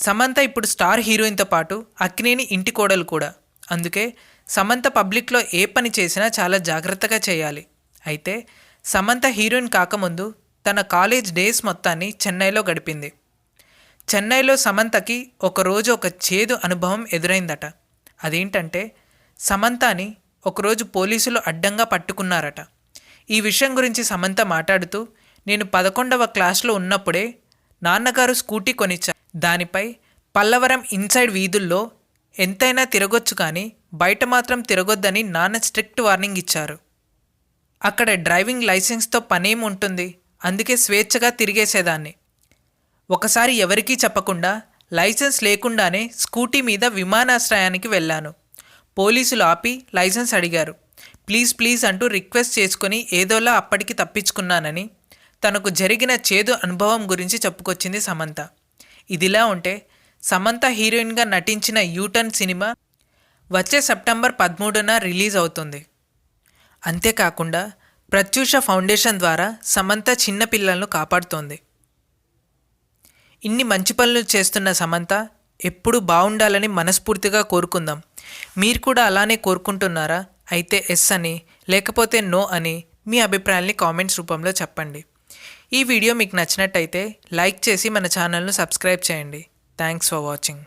సమంత ఇప్పుడు స్టార్ హీరోయిన్తో పాటు అక్కినేని ఇంటి కోడలు కూడా. అందుకే సమంత పబ్లిక్లో ఏ పని చేసినా చాలా జాగ్రత్తగా చేయాలి. అయితే సమంత హీరోయిన్ కాకముందు తన కాలేజ్ డేస్ మొత్తాన్ని చెన్నైలో గడిపింది. చెన్నైలో సమంతకి ఒకరోజు ఒక చేదు అనుభవం ఎదురైందట. అదేంటంటే సమంతని ఒకరోజు పోలీసులు అడ్డంగా పట్టుకున్నారట. ఈ విషయం గురించి సమంత మాట్లాడుతూ నేను పదకొండవ క్లాస్లో ఉన్నప్పుడే నాన్నగారు స్కూటీ కొనిచ్చారు దానిపై పల్లవరం ఇన్సైడ్ వీధుల్లో ఎంతైనా తిరగొచ్చు కానీ బయట మాత్రం తిరగొద్దని నాన్న స్ట్రిక్ట్ వార్నింగ్ ఇచ్చారు. అక్కడ డ్రైవింగ్ లైసెన్స్తో పనేం ఉంటుంది? అందుకే స్వేచ్ఛగా తిరిగేసేదాన్ని. ఒకసారి ఎవరికీ చెప్పకుండా లైసెన్స్ లేకుండానే స్కూటీ మీద విమానాశ్రయానికి వెళ్ళాను. పోలీసులు ఆపి లైసెన్స్ అడిగారు. ప్లీజ్ ప్లీజ్ అంటూ రిక్వెస్ట్ చేసుకుని ఏదోలా అప్పటికి తప్పించుకున్నానని తనకు జరిగిన చేదు అనుభవం గురించి చెప్పుకొచ్చింది సమంత. ఇదిలా ఉంటే సమంత హీరోయిన్గా నటించిన యూటర్న్ సినిమా వచ్చే సెప్టెంబర్ పదమూడున రిలీజ్ అవుతుంది. అంతేకాకుండా ప్రత్యూష ఫౌండేషన్ ద్వారా సమంత చిన్నపిల్లలను కాపాడుతోంది. ఇన్ని మంచి పనులు చేస్తున్న సమంత ఎప్పుడు బాగుండాలని మనస్ఫూర్తిగా కోరుకుందాం. మీరు కూడా అలానే కోరుకుంటున్నారా? అయితే ఎస్ అని లేకపోతే నో అని మీ అభిప్రాయాల్ని కామెంట్స్ రూపంలో చెప్పండి. ఈ వీడియో మీకు నచ్చినట్టయితే లైక్ చేసి మన ఛానల్ను సబ్స్క్రైబ్ చేయండి. Thanks for watching